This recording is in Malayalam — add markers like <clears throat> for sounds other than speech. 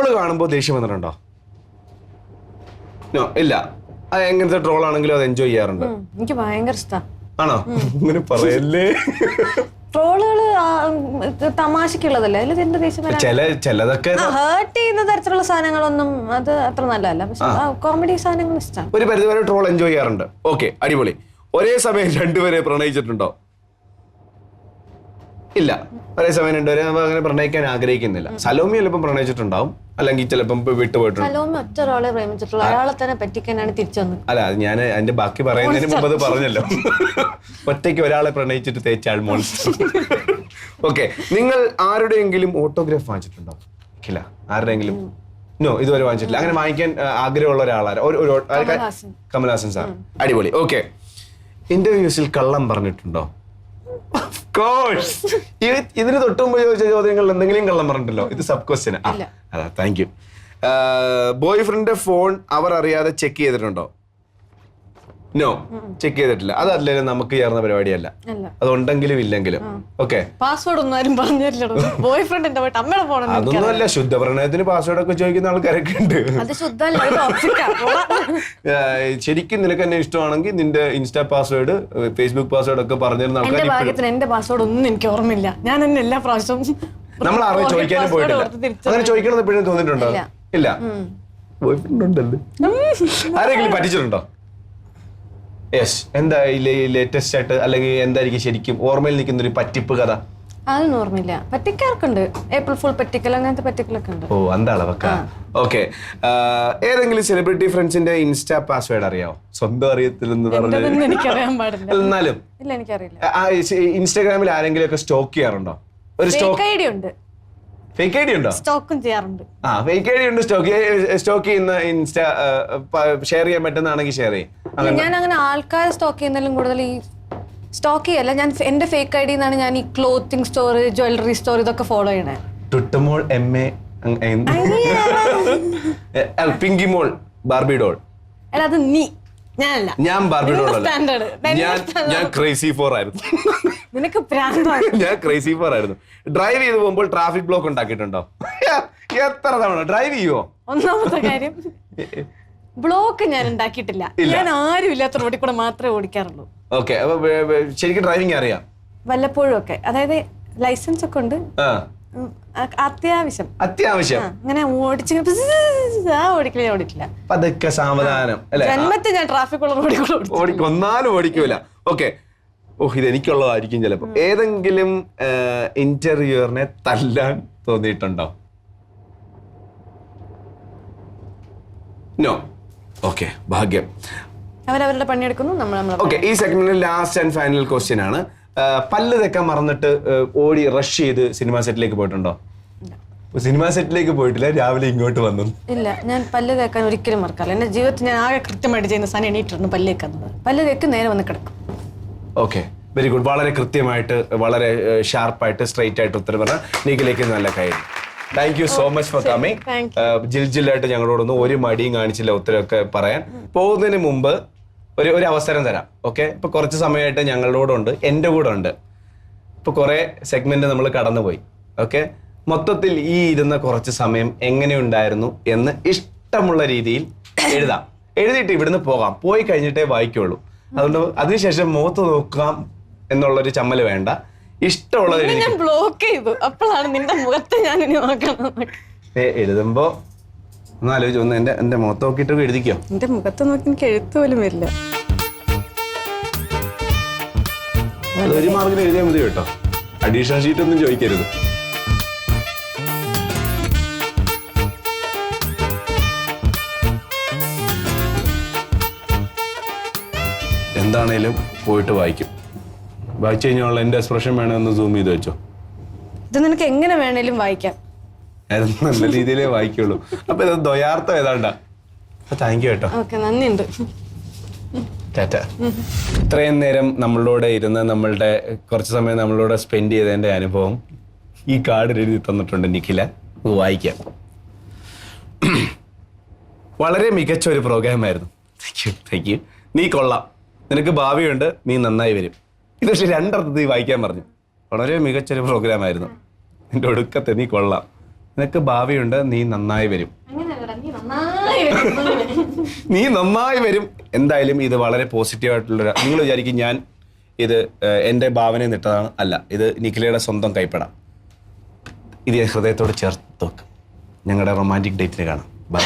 ട്രോൾ കാണുമ്പോൾ ദേഷ്യം വന്നിട്ടുണ്ടോ? നോ ഇല്ല. അത് എങ്ങനത്തെ ട്രോൾ ആണെങ്കിലും അത് എൻജോയ് ചെയ്യാറുണ്ട്. എനിക്ക് ഭയങ്കര ഇഷ്ടമാണ് ആണോ? ഇങ്ങനെ പറയല്ലേ? ട്രോളുകൾ തമാശക്കുള്ളതല്ലേ അതിൽ എന്റെ ദേഷ്യം ചില ചിലതൊക്കെ ഹേർട്ട് ചെയ്യുന്ന തരത്തിലുള്ള സാധനങ്ങളൊന്നും അത് അത്ര നല്ലതല്ല. പക്ഷെ കോമഡി സാധനങ്ങൾ ഇഷ്ടമാണ് ഒരു പരിധിവരെ ട്രോൾ എൻജോയ് ചെയ്യാറുണ്ട്. ഓക്കെ അടിപൊളി. ഒരേ സമയം <laughs> രണ്ടുപേരെ പ്രണയിച്ചിട്ടുണ്ടോ? ഇല്ല. ഒരേ സമയം രണ്ടുപേരെ നമ്മൾ അങ്ങനെ പ്രണയിക്കാൻ ആഗ്രഹിക്കുന്നില്ല. സലോമി ചിലപ്പം പ്രണയിച്ചിട്ടുണ്ടാവും. അല്ലെങ്കിൽ ചിലപ്പം വിട്ടുപോയിട്ടുണ്ട്. സലോമി ഒറ്റ ഒരാളെ പ്രേമിച്ചിട്ടുള്ള. അയാളെ തന്നെ പറ്റിക്കാനാണ് തിരിച്ചു വന്നത് അല്ല അത് ഞാൻ അതിന്റെ ബാക്കി പറയുന്നതിന് മുമ്പ് അത് പറഞ്ഞല്ലോ. ഒറ്റയ്ക്ക് ഒരാളെ പ്രണയിച്ചിട്ട് തേച്ചാൽ മോൺസ്റ്റർ. ഓക്കെ. നിങ്ങൾ ആരുടെയെങ്കിലും ഓട്ടോഗ്രാഫ് വാങ്ങിച്ചിട്ടുണ്ടോ? ഇല്ല. ആരുടെയെങ്കിലും? നോ ഇതുവരെ വാങ്ങിച്ചിട്ടില്ല. അങ്ങനെ വാങ്ങിക്കാൻ ആഗ്രഹമുള്ള ഒരാളാണ് ഒരു ഒരു- ആ, കമൽഹാസൻ. കമൽഹാസൻ സാർ. അടിപൊളി. ഓക്കെ. ഇന്റർവ്യൂസിൽ കള്ളം പറഞ്ഞിട്ടുണ്ടോ? കോഴ്സ് <laughs> ഇതിന് തൊട്ട് മുമ്പ് ചോദിച്ച ചോദ്യങ്ങളിൽ എന്തെങ്കിലും കള്ളം പറഞ്ഞിട്ടല്ലോ ഇത് സബ് ക്വസ്റ്റ്യൻ ആ. അതാ താങ്ക് യു ബോയ് ഫ്രണ്ടിന്റെ ഫോൺ അവർ അറിയാതെ ചെക്ക് ചെയ്തിട്ടുണ്ടോ? നോ ചെക്ക് ചെയ്തിട്ടില്ല. അതല്ലേ നമുക്ക് ചേർന്ന പരിപാടിയല്ല. അതുണ്ടെങ്കിലും ഇല്ലെങ്കിലും. ഓക്കെ പാസ്വേഡ് ഒന്നും ആരും പറഞ്ഞില്ലടോ ബോയ് ഫ്രണ്ടിന്റെ പോയിട്ട് അമ്മയുടെ അതൊന്നും അല്ല ശുദ്ധ പ്രണയത്തിന് പാസ്വേഡ് ഒക്കെ ചോദിക്കുന്ന ആൾക്കാരൊക്കെ ഉണ്ട്. അത് <laughs> ശരിക്കും നിനക്ക് എന്നെ ഇഷ്ടമാണെങ്കിൽ നിന്റെ ഇൻസ്റ്റാ പാസ്വേഡ് ഫേസ്ബുക്ക് പാസ്വേഡ് ഒക്കെ പറഞ്ഞിരുന്ന എന്റെ ആൾക്കാർ ഭാഗ്യത്തിന് എന്റെ പാസ്വേഡ് ഒന്നും എനിക്ക് ഓർമ്മയില്ല. ഞാൻ എന്നെ എല്ലാ പ്രാവശ്യവും നമ്മൾ ആരും ചോദിക്കാനും പോയിട്ടില്ല. അങ്ങനെ ചോദിക്കണം എപ്പോഴും തോന്നിയിട്ടുണ്ടോ? ഇല്ല. ഇല്ല. ബോയ് ഫ്രണ്ട് ഉണ്ടല്ലോ? ആരെങ്കിലും പറ്റിച്ചിട്ടുണ്ടോ? യെസ് എന്താ ലേറ്റസ്റ്റ് ആയിട്ട് അല്ലെങ്കിൽ എന്തായിരിക്കും ശരിക്കും ഓർമ്മയിൽ നിൽക്കുന്ന ഒരു പറ്റിപ്പ് കഥ? അതൊന്നും ഓർമ്മയില്ല. പറ്റിക്കാർക്കുണ്ട്. ഏപ്രിൽ ഫുൾ പറ്റിക്കൽ അങ്ങനത്തെ പറ്റിക്കലൊക്കെ ഉണ്ട്. ഓ എന്താ അളവക്ക ഓക്കെ. ഏതെങ്കിലും സെലിബ്രിറ്റി ഫ്രണ്ട്സിന്റെ ഇൻസ്റ്റാ പാസ്വേഡ് അറിയാവോ? സ്വന്തം അറിയത്തില്ലെന്ന് പറഞ്ഞു <laughs> എനിക്കറിയാൻ പാടില്ല. എന്നാലും. ഇല്ല എനിക്കറിയില്ല. ഇൻസ്റ്റാഗ്രാമിൽ ആരെങ്കിലും ഒക്കെ സ്റ്റോക്ക് ചെയ്യാറുണ്ടോ? ഒരു സ്റ്റോക്ക് ഐ ഡി ഉണ്ട്. ഫേക്ക് ഐ ഡി ഉണ്ടോ? സ്റ്റോക്കും ചെയ്യാറുണ്ട്. ആ ഫേക്ക് ഐ ഡി ഉണ്ട്. സ്റ്റോക്ക് സ്റ്റോക്ക് ചെയ്യുന്ന ഇൻസ്റ്റാ ഷെയർ ചെയ്യാൻ പറ്റുന്നതാണെങ്കിൽ ഷെയർ ചെയ്യും. ഞാൻ അങ്ങനെ ആൾക്കാരെ സ്റ്റോക്ക് ചെയ്യുന്നതിലും കൂടുതൽ ഈ സ്റ്റോക്ക് ചെയ്യല്ല ഞാൻ എന്റെ ഫേക്ക് ഐ ഡിന്നാണ് ഞാൻ ഈ ക്ലോത്തിങ് സ്റ്റോർ ജ്വല്ലറി സ്റ്റോർ ഇതൊക്കെ ഫോളോ ചെയ്യണേ. ടുട്ടമോൾ എം എ <laughs> പിങ്കി മോൾ ബാർബി ഡോൾ. അല്ല അത് നീ. ഞാനല്ല. ഞാൻ സ്റ്റാൻഡേർഡ് ഞാൻ ഞാൻ ക്രേസി ഫോർ ആയിരുന്നു. നിനക്ക് പ്രാന്താണ് <laughs> ഞാൻ ക്രേസി ഫോർ ആയിരുന്നു. ഡ്രൈവ് ചെയ്ത് പോകുമ്പോൾ ട്രാഫിക് ബ്ലോക്ക് ഉണ്ടാക്കിയിട്ടുണ്ടോ? <laughs> എത്ര തവണ? ഡ്രൈവ് ചെയ്യുവോ ഒന്നാമത്തെ കാര്യം <laughs> ബ്ലോക്ക് ഞാൻ ഉണ്ടാക്കിയിട്ടില്ല. ഇല്ല. ഞാൻ ആരും ഇല്ലാത്ത റോഡിൽ കൂടെ മാത്രമേ ഓടിക്കാറുള്ളൂ. ഓക്കെ അപ്പൊ വേ- വേ- ശരിക്കും ഡ്രൈവിംഗ് അറിയാം. വല്ലപ്പോഴും ഒക്കെ. അതായത് ലൈസൻസ് ഒക്കെ ഉണ്ട്. ആ. ഉം, അ- അത്യാവശ്യം. അത്യാവശ്യം. ഇങ്ങനെ അങ്ങനെ പിസ്സ് ആ ഓടിക്കില്ല ഞാൻ ഓടിക്കില്ല. പതുക്കെ സാവധാനം അല്ലെ? ജന്മത്തിൽ ഞാൻ ട്രാഫിക് ഉള്ള റോഡിൽ കൂടെ ഓടിച്ചു. ഓടിക്കും ഒന്നാലും ഓടിക്കൂല. ഓക്കെ. ഓഹ് ഇത് എനിക്കുള്ളതായിരിക്കും ചിലപ്പോ. ഏതെങ്കിലും ഇന്റർവ്യൂറിനെ തല്ലാൻ തോന്നിയിട്ടുണ്ടോ? നോ ഓക്കെ ഭാഗ്യം. അവരവരുടെ പണിയെടുക്കുന്നു നമ്മൾ നമ്മളെ ഓക്കെ ഈ സെഗ്മെന്റിൽ ലാസ്റ്റ് ആൻഡ് ഫൈനൽ ക്വസ്റ്റ്യൻ ആണ്. ആ, പല്ല് തെക്കാൻ മറന്നിട്ട് ആ, ഓടി റഷ് ചെയ്ത് സിനിമാ സെറ്റിലേക്ക് പോയിട്ടുണ്ടോ? സിനിമാ സെറ്റിലേക്ക് പോയിട്ടില്ല രാവിലെ ഇങ്ങോട്ട് വന്നു. ഇല്ല ഞാൻ പല്ല് തേക്കാൻ ഒരിക്കലും മറക്കാറില്ല. എന്റെ ജീവിതത്തിൽ ഞാൻ ആകെ കൃത്യമായിട്ട് ചെയ്യുന്ന സാധനം എണീറ്റിരുന്നു പല്ല് തേക്കുന്നത് പല്ല് തേക്ക് നേരെ വന്ന് കിടക്കും. ഓക്കെ വെരി ഗുഡ് വളരെ കൃത്യമായിട്ട് വളരെ ഷാർപ്പായിട്ട് സ്ട്രൈറ്റ് ആയിട്ട് ഉത്തരം പറഞ്ഞ നീക്കിലേക്ക് നല്ല കാര്യം thank you so much for coming ജിൽ ജില്ലായിട്ട് ഞങ്ങളോടൊന്നും ഒരു മടിയും കാണിച്ചില്ല ഉത്തരവൊക്കെ പറയാൻ. പോകുന്നതിന് മുമ്പ് ഒരു ഒരു അവസരം തരാം ഓക്കെ ഇപ്പൊ കുറച്ച് സമയമായിട്ട് ഞങ്ങളോടുണ്ട് ഉണ്ട് എന്റെ കൂടെ ഉണ്ട്. ഇപ്പൊ കുറെ സെഗ്മെന്റ് നമ്മൾ കടന്നുപോയി ഓക്കെ മൊത്തത്തിൽ ഈ ഇരുന്ന കുറച്ച് സമയം എങ്ങനെയുണ്ടായിരുന്നു എന്ന് ഇഷ്ടമുള്ള രീതിയിൽ എഴുതാം. എഴുതിയിട്ട് ഇവിടുന്ന് പോകാം. പോയി കഴിഞ്ഞിട്ടേ വായിക്കുള്ളൂ. അതുകൊണ്ട് അതിനുശേഷം മുഖത്ത് നോക്കാം എന്നുള്ളൊരു ചമ്മൽ വേണ്ട. ഇഷ്ടമുള്ളത് എഴുതി ഞാൻ ബ്ലോക്ക് ചെയ്തു. അപ്പോഴാണ് നിന്റെ മുഖത്ത് ഞാൻ ഇനി നോക്കണം ഏ, എഴുതുമ്പോ ഒന്ന് ആലോചിച്ചു ഒന്ന് എന്റെ എന്റെ മുഖത്ത് നോക്കിയിട്ട് എഴുതിക്കോ. എന്റെ മുഖത്ത് നോക്കി എനിക്ക് എഴുത്ത് പോലും വരില്ല. അത് ഒരു മാർക്കിന് എഴുതിയാൽ മതി കേട്ടോ. അഡീഷണൽ ഷീറ്റ് ഒന്നും ചോദിക്കരുത്. എന്താണേലും പോയിട്ട് വായിക്കും. വായിച്ചു കഴിഞ്ഞാൽ എന്റെ എക്സ്പ്രഷൻ വേണമെന്ന് സൂം ചെയ്ത് വെച്ചോ. ഇത് നിനക്ക് എങ്ങനെ വേണേലും വായിക്കാം. നല്ല രീതിയിലേ വായിക്കുള്ളൂ. അപ്പൊ ഇത് ദ്വയാർത്ഥം ഏതാണ്ടാ? താങ്ക് യു കേട്ടോ ഓക്കെ നന്ദിയുണ്ട്. ടാറ്റ. ഇത്രയും നേരം നമ്മളോടെ ഇരുന്ന് നമ്മളുടെ കുറച്ച് സമയം നമ്മളോട് സ്പെൻഡ് ചെയ്തതിന്റെ അനുഭവം ഈ കാർഡ് എഴുതി തന്നിട്ടുണ്ട് നിഖില. വായിക്കാം. <clears throat> വളരെ മികച്ച ഒരു പ്രോഗ്രാം ആയിരുന്നു. താങ്ക് യു താങ്ക് യു നീ കൊള്ളാം. നിനക്ക് ഭാവിയുണ്ട് നീ നന്നായി വരും. ഇത് പക്ഷെ രണ്ടർത്ഥത്തിൽ വായിക്കാൻ പറഞ്ഞു. വളരെ മികച്ചൊരു പ്രോഗ്രാം ആയിരുന്നു. നിന്റെ ഒടുക്കത്തെ നീ കൊള്ളാം. നിനക്ക് ഭാവിയുണ്ട് നീ നന്നായി വരും. <laughs> നീ നന്നായി വരും എന്തായാലും ഇത് വളരെ പോസിറ്റീവ് ആയിട്ടുള്ള നിങ്ങൾ വിചാരിക്കും ഞാൻ ഇത് എന്റെ ഭാവനയിൽ നിട്ടതാണ്. അല്ല ഇത് നിഖിലയുടെ സ്വന്തം കൈപ്പട. ഇത് ഞാൻ ഹൃദയത്തോട് ചേർത്ത് വെക്കും. ഞങ്ങളുടെ റൊമാന്റിക് ഡേറ്റിന് കാണാം. ബൈ